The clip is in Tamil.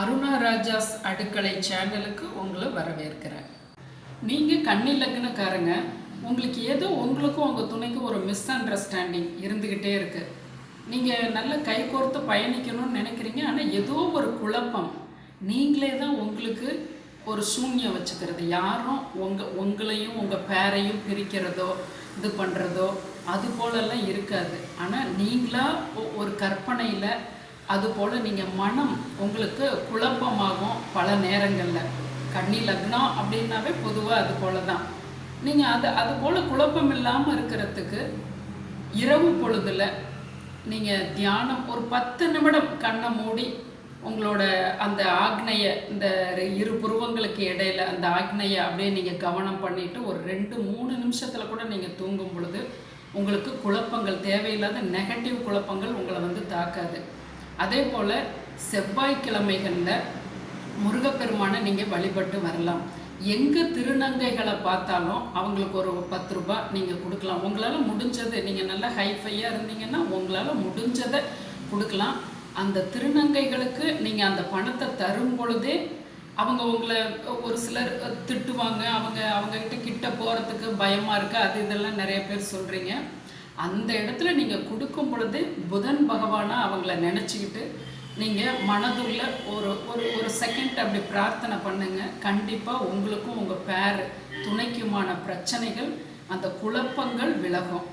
அருணா ராஜாஸ் அடுக்கலை சேனலுக்கு உங்களை வரவேற்கிறேன். நீங்கள் கன்னி லக்னக்காரங்க. உங்களுக்கு ஏதோ உங்களுக்கும் உங்கள் துணைக்கும் ஒரு மிஸ் அண்டர்ஸ்டாண்டிங் இருந்துக்கிட்டே இருக்குது நீங்கள் நல்ல கைகோர்த்து பயணிக்கணும்னு நினைக்கிறீங்க. ஆனால் ஏதோ ஒரு குழப்பம். நீங்களே தான் உங்களுக்கு ஒரு சூன்யம் வச்சுக்கிறது. யாரும் உங்கள் உங்களையும் உங்கள் பேரையும் பிரிக்கிறதோ இது பண்ணுறதோ அது போலெல்லாம் இருக்காது. ஆனால் நீங்களாக ஒ- ஒரு கற்பனையில் அதுபோல் நீங்கள் மனம் உங்களுக்கு குழப்பமாகும் பல நேரங்களில். கன்னி லக்னம் அப்படின்னாவே பொதுவாக அது போல தான் நீங்கள் அது அது போல் குழப்பம் இல்லாமல் இருக்கிறதுக்கு இரவு பொழுதில் நீங்கள் தியானம் ஒரு பத்து நிமிடம் கண்ணை மூடி உங்களோட அந்த ஆக்னைய இந்த இரு புருவங்களுக்கு இடையில அந்த ஆக்னையை அப்படியே நீங்கள் கவனம் பண்ணிவிட்டு ஒரு ரெண்டு மூணு நிமிஷத்தில் கூட நீங்கள் தூங்கும் பொழுது உங்களுக்கு குழப்பங்கள் தேவையில்லாத நெகட்டிவ் குழப்பங்கள் உங்களை வந்து தாக்காது. அதே போல் செவ்வாய்க்கிழமைகளில் முருகப்பெருமானை நீங்கள் வழிபட்டு வரலாம். எங்கே திருநங்கைகளை பார்த்தாலும் அவங்களுக்கு ஒரு பத்து ரூபாய் நீங்கள் கொடுக்கலாம். உங்களால் முடிஞ்சது நீங்கள் நல்லா ஹைஃபையாக இருந்தீங்கன்னா உங்களால் முடிஞ்சதை கொடுக்கலாம். அந்த திருநங்கைகளுக்கு நீங்கள் அந்த பணத்தை தரும் பொழுதே அவங்க உங்களை ஒரு சிலர் திட்டுவாங்க. அவங்க அவங்கக்கிட்ட கிட்ட போகிறதுக்கு பயமாக இருக்குது அது இதெல்லாம் நிறைய பேர் சொல்கிறீங்க அந்த இடத்துல நீங்கள் கொடுக்கும் பொழுது புதன் பகவானா அவங்கள நினச்சிக்கிட்டு நீங்கள் மனதுள்ள ஒரு ஒரு ஒரு செகண்ட் அப்படி பிரார்த்தனை பண்ணுங்க. கண்டிப்பாக உங்களுக்கும் உங்கள் பேர் துணைக்குமான பிரச்சனைகள் அந்த குழப்பங்கள் விலகும்.